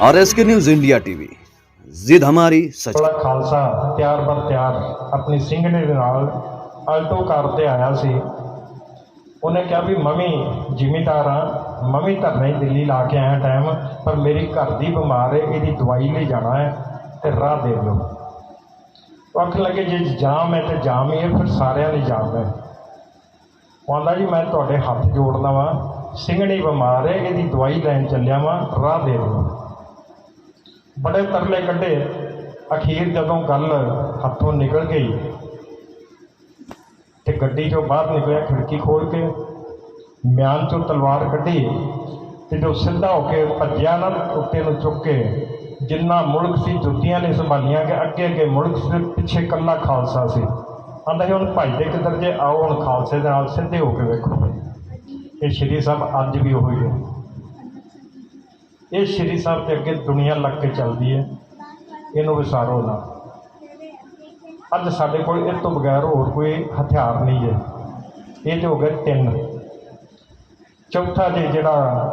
R S K news India TV जिद हमारी सच ਵਾਲਾ ਖਾਲਸਾ ਤਿਆਰ ਬਰ ਤਿਆਰ ਆਪਣੀ ਸਿੰਘਣੇ ਦੇ ਨਾਲ ਅਲਟੋ ਕਾਰ ਤੇ ਆਇਆ ਸੀ ਉਹਨੇ ਕਿਹਾ ਵੀ ਮੰਮੀ ਜ਼ਿਮੀਦਾਰ ਆ ਮੰਮੀ ਧਰਨੇ ਦਿੱਲੀ ਲਾ ਕੇ ਆਇਆ ਟਾਈਮ ਪਰ ਮੇਰੀ ਘਰ ਦੀ ਬਿਮਾਰ ਹੈ ਇਹਦੀ ਦਵਾਈ ਲਈ ਜਾਣਾ ਹੈ ਤੇ ਰਾਹ ਦੇ ਦਿਓ ਉਹ ਆਖਣ ਲੱਗੇ ਜੇ ਜਾਮ ਹੈ ਤੇ ਜਾਮ ਹੀ ਹੈ ਫਿਰ ਸਾਰਿਆਂ ਲਈ ਜਾਮ ਹੈ ਉਹ ਆਂਦਾ ਜੀ ਮੈਂ ਤੁਹਾਡੇ ਹੱਥ ਜੋੜਦਾ ਵਾਂ ਸਿੰਘਣੀ ਬਿਮਾਰ ਹੈ, ਇਹਦੀ ਦਵਾਈ ਲੈਣ ਚੱਲਿਆ ਵਾਂ, ਰਾਹ ਦੇ ਦਿਓ। ਬੜੇ ਤਰਲੇ ਕੱਢੇ। ਅਖੀਰ ਜਦੋਂ ਗੱਲ ਹੱਥੋਂ ਨਿਕਲ ਗਈ ਤੇ ਗੱਡੀ ਚੋਂ ਬਾਹਰ ਨਿਕਲਿਆ, ਖਿੜਕੀ ਖੋਲ ਕੇ, ਮਿਆਨ ਚੋਂ ਤਲਵਾਰ ਕੱਢੀ ਤੇ ਜੋ ਸਿੱਧਾ ਹੋ ਕੇ ਭੱਜਿਆ ਨਾ ਕੁੱਤੇ ਨੂੰ ਚੁੱਕ ਕੇ, ਜਿੰਨਾ ਮੁਲਕ ਸੀ ਜੁੱਤੀਆਂ ਨੇ ਸੰਭਾਲੀਆਂ ਕਿ ਅੱਗੇ ਅੱਗੇ ਮੁਲਕ ਸੀ, ਪਿੱਛੇ ਕੱਲਾ ਖਾਲਸਾ ਸੀ। ਆਂਦਾ ਸੀ, ਹੁਣ ਭੱਜਦੇ ਕਿੱਧਰ ਜੇ ਆਓ, ਹੁਣ ਖਾਲਸੇ ਦੇ ਨਾਲ ਸਿੱਧੇ ਹੋ ਕੇ ਵੇਖੋ। ਇਹ ਸ਼੍ਰੀ ਸਾਹਿਬ ਅੱਜ ਵੀ ਉਹੀ ਹੈ। ਇਹ ਸ਼੍ਰੀ ਸਾਹਿਬ ਦੇ ਅੱਗੇ ਦੁਨੀਆ ਲੱਗ ਕੇ ਚੱਲਦੀ ਹੈ। ਇਹਨੂੰ ਵਿਸਾਰੋ ਨਾ। ਅੱਜ ਸਾਡੇ ਕੋਲ ਇਹ ਤੋਂ ਬਗੈਰ ਹੋਰ ਕੋਈ ਹਥਿਆਰ ਨਹੀਂ ਹੈ। ਇਹ ਜੋ ਹੋ ਗਏ ਤਿੰਨ। ਚੌਥਾ ਜੇ ਜਿਹੜਾ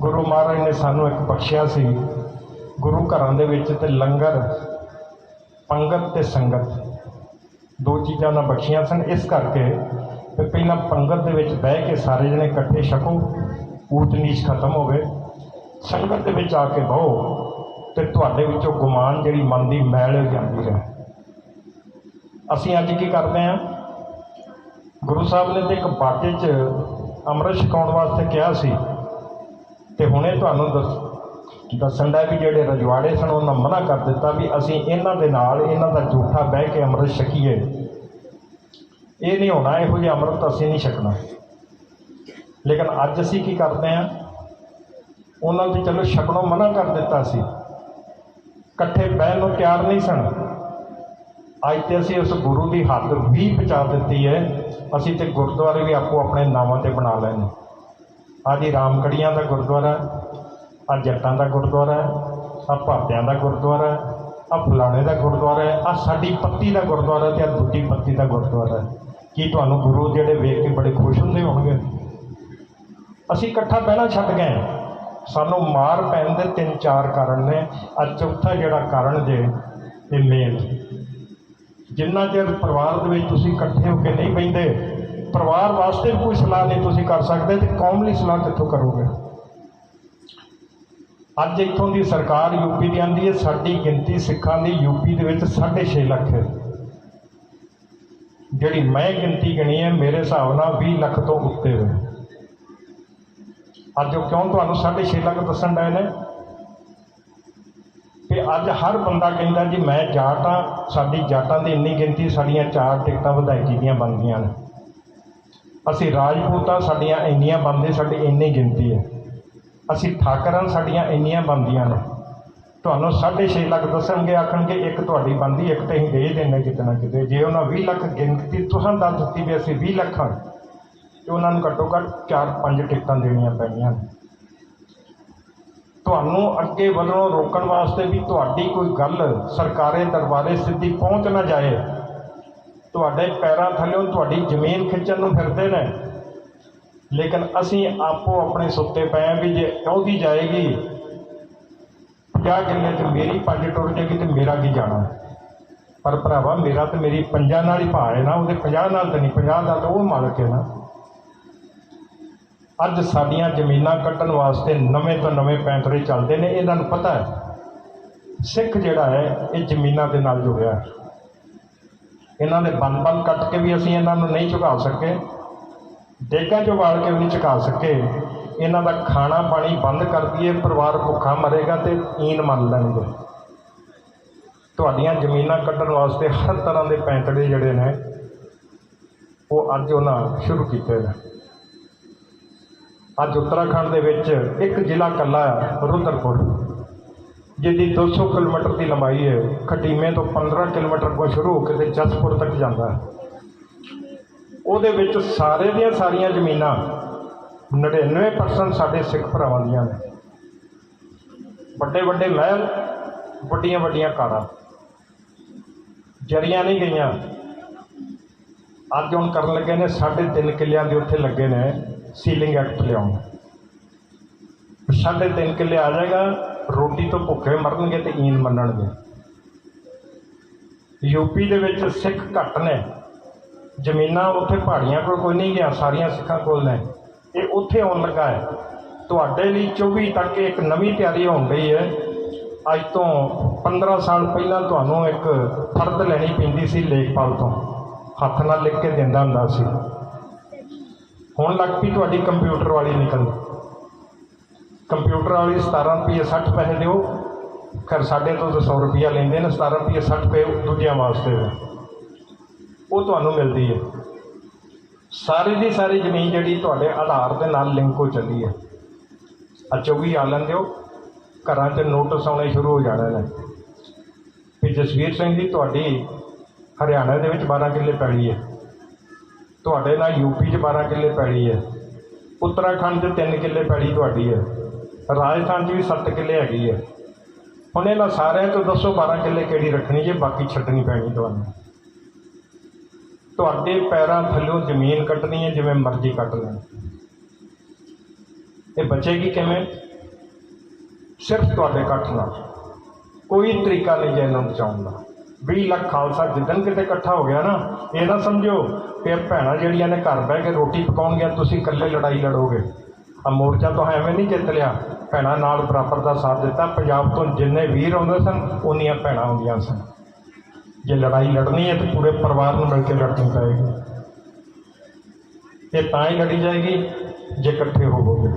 ਗੁਰੂ ਮਹਾਰਾਜ ਨੇ ਸਾਨੂੰ ਇੱਕ ਬਖਸ਼ਿਆ ਸੀ, ਗੁਰੂ ਘਰਾਂ ਦੇ ਵਿੱਚ ਤੇ ਲੰਗਰ, ਪੰਗਤ ਤੇ ਸੰਗਤ। ਦੋ ਚੀਜ਼ਾਂ ਨਾਲ ਬਖਸ਼ੀਆਂ ਸਨ। ਇਸ ਕਰਕੇ ਵੀ ਪਹਿਲਾਂ ਪੰਗਤ ਦੇ ਵਿੱਚ ਬਹਿ ਕੇ ਸਾਰੇ ਜਣੇ ਇਕੱਠੇ ਛਕੋ ਊਚ ਨੀਚ ਖਤਮ ਹੋਵੇ, ਸੰਗਤ ਦੇ ਵਿੱਚ ਆ ਕੇ ਬਹੋ ਤੇ ਤੁਹਾਡੇ ਵਿੱਚੋਂ ਗੁਮਾਨ ਜਿਹੜੀ ਮਨ ਦੀ ਮੈਲ ਜਾਂਦੀ ਰਹੇ। ਅਸੀਂ ਅੱਜ ਕੀ ਕਰਦੇ ਹਾਂ? ਗੁਰੂ ਸਾਹਿਬ ਨੇ ਤੇ ਇੱਕ ਬਾਟੇ 'ਚ ਅੰਮ੍ਰਿਤ ਛਕਾਉਣ ਵਾਸਤੇ ਕਿਹਾ ਸੀ ਤੇ ਹੁਣੇ ਤੁਹਾਨੂੰ ਦੱਸ, ਦੱਸਣ ਦਾ ਵੀ ਜਿਹੜੇ ਰਜਵਾੜੇ ਸਨ, ਉਹਨਾਂ ਮਨਾ ਕਰ ਦਿੱਤਾ ਵੀ ਅਸੀਂ ਇਹਨਾਂ ਦੇ ਨਾਲ, ਇਹਨਾਂ ਦਾ ਝੂਠਾ ਬਹਿ ਕੇ ਅੰਮ੍ਰਿਤ ਛਕੀਏ। ਇਹ ਨਹੀਂ ਹੋਣਾ, ਇਹੋ ਜਿਹਾ ਅੰਮ੍ਰਿਤ ਅਸੀਂ ਨਹੀਂ ਛਕਣਾ। ਲੇਕਿਨ ਅੱਜ ਅਸੀਂ ਕੀ ਕਰਦੇ ਹਾਂ? ਉਹਨਾਂ ਨੇ ਚਲੋ ਛਕਣੋਂ ਮਨਾ ਕਰ ਦਿੱਤਾ ਸੀ। ਇਕੱਠੇ ਬਹਿਣ ਨੂੰ ਤਿਆਰ ਨਹੀਂ ਸਨ। ਅੱਜ ਤੇ ਅਸੀਂ ਉਸ ਗੁਰੂ ਦੀ ਹੱਦ ਵੀ ਪਹੁੰਚਾ ਦਿੱਤੀ ਹੈ। ਅਸੀਂ ਤੇ ਗੁਰਦੁਆਰੇ ਵੀ ਆਪੋ ਆਪਣੇ ਨਾਵਾਂ ਤੇ ਬਣਾ ਲਏ ਨੇ ਆਹ ਜੀ ਰਾਮਕੜੀਆਂ ਦਾ ਗੁਰਦੁਆਰਾ ਆ ਜੱਟਾਂ ਦਾ ਗੁਰਦੁਆਰਾ ਆ ਭਾਪਿਆਂ ਦਾ ਗੁਰਦੁਆਰਾ ਆ ਫਲਾਣੇ ਦਾ ਗੁਰਦੁਆਰਾ ਹੈ ਆ ਸਾਡੀ ਪੱਤੀ ਦਾ ਗੁਰਦੁਆਰਾ ਤੇ ਆ ਦੂਜੀ ਪੱਤੀ ਦਾ ਗੁਰਦੁਆਰਾ ਹੈ। ਕੀ ਤੁਹਾਨੂੰ ਗੁਰੂ ਜਿਹੜੇ ਵੇਖ ਕੇ ਬੜੇ ਖੁਸ਼ ਹੁੰਦੇ ਹੋਣਗੇ? ਅਸੀਂ ਇਕੱਠਾ ਬਹਿਣਾ ਛੱਡ ਗਏ ਸਾਨੂੰ ਮਾਰ ਪੈਣ ਦੇ ਤਿੰਨ ਚਾਰ ਕਾਰਨ ਨੇ। ਅੱਜ ਚੌਥਾ ਜਿਹੜਾ ਕਾਰਨ ਜੇ, ਇਹ ਮੇਨ ਜਿੰਨਾ ਚਿਰ ਪਰਿਵਾਰ ਦੇ ਵਿੱਚ ਤੁਸੀਂ ਇਕੱਠੇ ਹੋ ਕੇ ਨਹੀਂ ਬੈਂਦੇ ਪਰਿਵਾਰ ਵਾਸਤੇ ਵੀ ਕੋਈ ਸਲਾਹ ਨਹੀਂ ਤੁਸੀਂ ਕਰ ਸਕਦੇ ਤੇ ਕੌਮ ਲਈ ਸਲਾਹ ਕਿੱਥੋਂ ਕਰੋਗੇ? ਅੱਜ ਇੱਥੋਂ ਦੀ ਸਰਕਾਰ ਯੂਪੀ ਦੀ ਆਂਦੀ ਹੈ, ਸਾਡੀ ਗਿਣਤੀ ਸਿੱਖਾਂ ਦੀ ਯੂਪੀ ਦੇ ਵਿੱਚ 6.5 ਲੱਖ ਹੈ। ਜਿਹੜੀ ਮੈਂ ਗਿਣਤੀ ਗਣੀ ਹੈ, ਮੇਰੇ ਹਿਸਾਬ ਨਾਲ 20 ਲੱਖ ਤੋਂ ਉੱਤੇ ਹੋਵੇ ਅੱਜ ਉਹ ਕਿਉਂ ਤੁਹਾਨੂੰ 6.5 ਲੱਖ ਦੱਸਣ ਡਏ ਨੇ? ਕਿ ਅੱਜ ਹਰ ਬੰਦਾ ਕਹਿੰਦਾ ਜੀ, ਮੈਂ ਜਾਟ ਆ ਸਾਡੀ ਜਾਟਾਂ ਦੀ ਇੰਨੀ ਗਿਣਤੀ, ਸਾਡੀਆਂ ਚਾਰ ਟਿਕਟਾਂ ਵਿਧਾਇਕੀ ਦੀਆਂ ਬਣਦੀਆਂ ਨੇ। ਅਸੀਂ ਰਾਜਪੂਤ ਆ ਸਾਡੀਆਂ ਇੰਨੀਆਂ ਬਣਦੇ, ਸਾਡੀ ਇੰਨੀ ਗਿਣਤੀ ਹੈ। ਅਸੀਂ ਠਾਕਰਾਂ, ਸਾਡੀਆਂ ਇੰਨੀਆਂ ਬਣਦੀਆਂ ਨੇ। ਤੁਹਾਨੂੰ 6.5 ਲੱਖ ਦੱਸਣਗੇ, ਆਖਣਗੇ ਇੱਕ ਤੁਹਾਡੀ ਬਣਦੀ, ਇੱਕ ਤੇ ਅਸੀਂ ਦੇ ਦੇਣੇ ਕਿਤੇ ਨਾ ਕਿਤੇ। ਜੇ ਉਹਨਾਂ 20 ਲੱਖ ਗਿਣਤੀ ਤੁਸੀਂ ਦੱਸ ਦਿੱਤੀ ਵੀ ਅਸੀਂ 20 ਲੱਖ ਹਾਂ ਤੇ ਉਹਨਾਂ ਨੂੰ ਘੱਟੋ ਘੱਟ 4-5 ਟਿਕਟਾਂ ਦੇਣੀਆਂ ਪੈਣੀਆਂ। ਤੁਹਾਨੂੰ ਅੱਗੇ ਵੱਲੋਂ ਰੋਕਣ ਵਾਸਤੇ ਵੀ ਤੁਹਾਡੀ ਕੋਈ ਗੱਲ ਸਰਕਾਰੇ ਦਰਬਾਰੇ ਸਿੱਧੀ ਪਹੁੰਚ ਨਾ ਜਾਏ। ਤੁਹਾਡੇ ਪੈਰਾਂ ਥੱਲੇੋਂ ਤੁਹਾਡੀ ਜ਼ਮੀਨ ਖਿੱਚਣ ਨੂੰ ਫਿਰਦੇ ਨੇ। ਲੇਕਿਨ ਅਸੀਂ ਆਪੋ ਆਪਣੇ ਸੁੱਤੇ ਪਏ ਹਾਂ ਵੀ ਜੇ ਉਹਦੀ ਜਾਏਗੀ 50 ਕਿੱਲੇ 'ਚ ਮੇਰੀ ਪੰਜ ਟੁੱਟ ਜਾਏਗੀ ਤੇ ਮੇਰਾ ਕੀ ਜਾਣਾ? ਪਰ ਭਰਾਵਾ, ਮੇਰਾ ਤੇ ਮੇਰੀ ਪੰਜਾਂ ਨਾਲ ਹੀ ਭਾਅ ਹੈ ਨਾ, ਉਹਦੇ 50 ਨਾਲ ਤਾਂ ਨਹੀਂ 50 ਦਾ ਤਾਂ ਉਹ ਮਾਲਕ ਹੈ ਨਾ। ਅੱਜ ਸਾਡੀਆਂ ਜ਼ਮੀਨਾਂ ਕੱਟਣ ਵਾਸਤੇ ਨਵੇਂ ਤੋਂ ਨਵੇਂ ਪੈਂਤਰੇ ਚੱਲਦੇ ਨੇ, ਇਹਨਾਂ ਨੂੰ ਪਤਾ ਹੈ। ਸਿੱਖ ਜਿਹੜਾ ਹੈ, ਇਹ ਜ਼ਮੀਨਾਂ ਦੇ ਨਾਲ ਜੁੜਿਆ ਹੈ। ਇਹਨਾਂ ਦੇ ਬੰਦ-ਬੰਦ ਕੱਟ ਕੇ ਵੀ ਅਸੀਂ ਇਹਨਾਂ ਨੂੰ ਨਹੀਂ ਝੁਕਾ ਸਕੇ, ਡੇਗਾ 'ਚੋਂ ਵਾਲ ਕੇ ਵੀ ਨਹੀਂ ਝੁਕਾ ਸਕੇ। ਇਹਨਾਂ ਦਾ ਖਾਣਾ ਪਾਣੀ ਬੰਦ ਕਰ ਦਈਏ, ਪਰਿਵਾਰ ਭੁੱਖਾ ਮਰੇਗਾ ਤੇ ਈਨ ਮੰਨ ਲੈਣਗੇ। ਤੁਹਾਡੀਆਂ ਜ਼ਮੀਨਾਂ ਕੱਢਣ ਵਾਸਤੇ ਹਰ ਤਰ੍ਹਾਂ ਦੇ ਪੈਂਤੜੇ ਜਿਹੜੇ ਨੇ, ਉਹ ਅੱਜ ਉਹਨਾਂ ਸ਼ੁਰੂ ਕੀਤੇ ਨੇ। ਅੱਜ ਉੱਤਰਾਖੰਡ ਦੇ ਵਿੱਚ ਇੱਕ ਜ਼ਿਲ੍ਹਾ ਕੱਲਾ ਹੈ ਰੁਦਰਪੁਰ, ਜਿਹਦੀ 200 ਕਿਲੋਮੀਟਰ ਦੀ ਲੰਬਾਈ ਹੈ। ਖਟੀਮੇ ਤੋਂ 15 ਕਿਲੋਮੀਟਰ ਕੋਲ ਸ਼ੁਰੂ ਹੋ ਕੇ ਤੇ ਜਸਪੁਰ ਤੱਕ ਜਾਂਦਾ ਹੈ। ਉਹਦੇ ਵਿੱਚ ਸਾਰੇ ਦੀਆਂ ਸਾਰੀਆਂ ਜ਼ਮੀਨਾਂ 99% ਸਾਡੇ ਸਿੱਖ ਭਰਾਵਾਂ ਦੀਆਂ ਨੇ। ਵੱਡੇ ਵੱਡੇ ਮਹਿਲ ਵੱਡੀਆਂ ਵੱਡੀਆਂ ਕਾਰਾਂ। ਜਰੀਆਂ ਨਹੀਂ ਗਈਆਂ। ਅੱਜ ਹੁਣ ਕਰਨ ਲੱਗੇ ਨੇ ਸਾਢੇ ਤਿੰਨ ਕਿੱਲਿਆਂ ਦੇ ਉੱਥੇ ਲੱਗੇ ਨੇ ਸੀਲਿੰਗ ਐਕਟ ਲਿਆਉਣ। ਸਾਢੇ ਤਿੰਨ ਕਿੱਲੇ ਆ ਜਾਏਗਾ, ਰੋਟੀ ਤੋਂ ਭੁੱਖੇ ਮਰਨਗੇ ਤੇ ਈਨ ਮੰਨਣਗੇ। ਯੂਪੀ ਦੇ ਵਿੱਚ ਸਿੱਖ ਘੱਟ ਨੇ। ਜ਼ਮੀਨਾਂ ਉੱਥੇ ਪਹਾੜੀਆਂ ਕੋਲ ਕੋਈ ਨਹੀਂ ਗਿਆ, ਸਾਰੀਆਂ ਸਿੱਖਾਂ ਕੋਲ ਨੇ। ਇਹ ਉੱਥੇ ਆਉਣ ਲੱਗਾ ਹੈ। ਤੁਹਾਡੇ ਲਈ 24 ਤੱਕ ਇੱਕ ਨਵੀਂ ਤਿਆਰੀ ਹੋਣ ਗਈ ਹੈ। ਅੱਜ ਤੋਂ 15 ਸਾਲ ਪਹਿਲਾਂ ਤੁਹਾਨੂੰ ਇੱਕ ਫਰਦ ਲੈਣੀ ਪੈਂਦੀ ਸੀ ਲੇਖਪਾਲ ਤੋਂ। ਹੱਥ ਨਾਲ ਲਿਖ ਕੇ ਦਿੰਦਾ ਹੁੰਦਾ ਸੀ। ਹੁਣ ਲੱਗ ਪਈ ਤੁਹਾਡੀ ਕੰਪਿਊਟਰ ਵਾਲੀ ਨਿਕਲ। ਕੰਪਿਊਟਰ ਵਾਲੀ 17 ਰੁਪਏ 60 ਪੈਸੇ ਦਿਓ। ਖਰ ਸਾਡੇ ਤੋਂ ਤਾਂ 100 ਲੈਂਦੇ ਨੇ 17 ਰੁਪਏ 60 ਪਏ ਦੂਜਿਆਂ ਵਾਸਤੇ। ਉਹ ਤੁਹਾਨੂੰ ਮਿਲਦੀ ਹੈ। ਸਾਰੀ ਦੀ ਸਾਰੀ ਜ਼ਮੀਨ ਜਿਹੜੀ ਤੁਹਾਡੇ ਆਧਾਰ ਦੇ ਨਾਲ ਲਿੰਕ ਹੋ ਚੱਲੀ ਹੈ। ਆ 24 ਆ ਲੈਣ ਦਿਓ ਘਰਾਂ 'ਚ ਨੋਟਿਸ ਆਉਣੇ ਸ਼ੁਰੂ ਹੋ ਜਾਣੇ ਨੇ। ਵੀ ਜਸਵੀਰ ਸਿੰਘ ਜੀ, ਤੁਹਾਡੀ ਹਰਿਆਣਾ ਦੇ ਵਿੱਚ 12 ਕਿੱਲੇ ਪੈਲੀ ਹੈ। ਤੁਹਾਡੇ ਨਾਲ ਯੂਪੀ 'ਚ 12 ਕਿੱਲੇ ਪੈਲੀ ਹੈ। ਉੱਤਰਾਖੰਡ 'ਚ 3 ਕਿੱਲੇ ਪੈਲੀ ਤੁਹਾਡੀ ਹੈ। ਰਾਜਸਥਾਨ 'ਚ ਵੀ 7 ਕਿੱਲੇ ਹੈਗੀ ਹੈ। ਹੁਣ ਇਹਨਾਂ ਸਾਰਿਆਂ ਤੋਂ ਦੱਸੋ 12 ਕਿੱਲੇ ਕਿਹੜੀ ਰੱਖਣੀ ਜੇ ਬਾਕੀ ਛੱਡਣੀ ਪੈਣੀ ਤੁਹਾਨੂੰ। ਤੁਹਾਡੇ ਪੈਰਾਂ ਥੱਲੋਂ ਜ਼ਮੀਨ ਕੱਟਣੀ ਹੈ, ਜਿਵੇਂ ਮਰਜ਼ੀ ਕੱਟ ਲੈਣ। ਇਹ ਬਚੇਗੀ ਕਿਵੇਂ? ਸਿਰਫ ਤੁਹਾਡੇ ਇਕੱਠ ਨਾਲ। ਕੋਈ ਤਰੀਕਾ ਨਹੀਂ ਜੇ ਇਹਨਾਂ ਨੂੰ ਬਚਾਉਣ ਦਾ। 20 ਲੱਖ ਖਾਲਸਾ, ਜਿੱਦਣ ਕਿਤੇ ਇਕੱਠਾ ਹੋ ਗਿਆ ਨਾ, ਇਹ ਨਾ ਸਮਝੋ ਕਿ ਭੈਣਾਂ ਜਿਹੜੀਆਂ ਨੇ ਘਰ ਬਹਿ ਕੇ ਰੋਟੀ ਪਕਾਉਣਗੀਆਂ, ਤੁਸੀਂ ਇਕੱਲੇ ਲੜਾਈ ਲੜੋਗੇ। ਆ ਮੋਰਚਾ ਤੋਂ ਐਵੇਂ ਨਹੀਂ ਜਿੱਤ ਲਿਆ। ਭੈਣਾਂ ਨਾਲ ਬਰਾਬਰ ਦਾ ਸਾਥ ਦਿੱਤਾ। ਪੰਜਾਬ ਤੋਂ ਜਿੰਨੇ ਵੀਰ ਆਉਂਦੇ ਸਨ ਉਨੀਆਂ ਭੈਣਾਂ ਆਉਂਦੀਆਂ ਸਨ। ਜੇ ਲੜਾਈ ਲੜਨੀ ਹੈ ਤਾਂ ਪੂਰੇ ਪਰਿਵਾਰ ਨੂੰ ਮਿਲ ਕੇ ਲੜਨੀ ਪਏਗੀ। ਇਹ ਤਾਂ ਹੀ ਲੜੀ ਜਾਏਗੀ ਜੇ ਇਕੱਠੇ ਹੋਵੋਗੇ।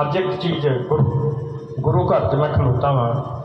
ਅੱਜ ਇੱਕ ਚੀਜ਼ ਗੁਰੂ ਗੁਰੂ ਘਰ 'ਚ ਮੈਂ ਖਲੋਤਾ ਵਾਂ।